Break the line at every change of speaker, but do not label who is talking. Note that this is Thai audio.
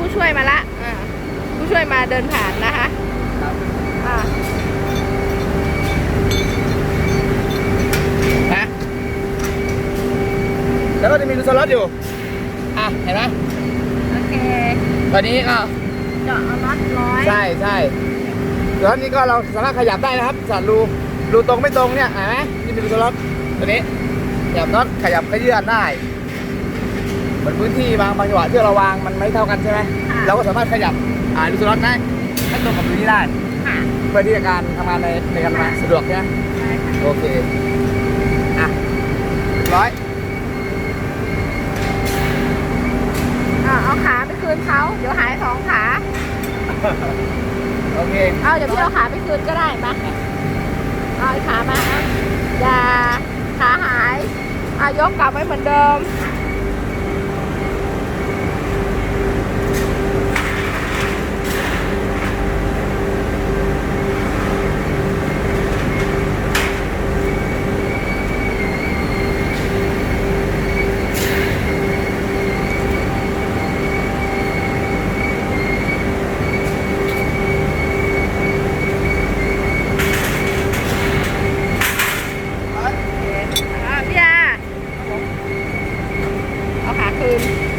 ผู้ช่วยมาละอ่าผู้ช่วยมาเดินผ่านนะคะ
ครับ
อ่า
นะแล้วก็จะมีรูสล็อตอยู่ อะ เห็นไหม
โอเค
ตอนนี้ก็
เจาะเอาน็อตร้อย
ใช่ใช่แล้วนี้ก็เราสามารถขยับได้นะครับสัตว์รูรูตรงไม่ตรงเนี่ยเห็นไหมนี่เป็นรูสล็อตตัวนี้ขยับน็อตขยับขยื่นได้ เหมือนพื้นที่บางบางจังหวะที่เราวางมันไม่เท่ากันใช่ไหมเราก็สามารถขยับอ่ารูสล็อตได้ให้ตรงกับพื้นที่ได้
ค่ะ
เพื่อที่จะการทำงานในในการทำงานสะดวกใช่ไหม
ใช่ค่ะ
โอเคอะเรียบร้อย
อ่าเอาขาไปคืนเขาเดี๋ยวหายสองขา
โอเค
เอาเดี๋ยวพี่เอาขาไปคืนก็ได้มาเอาไอ้ขามาอะอย่าขาหายอะยกกลับไว้เหมือนเดิม
อ่ หาคืน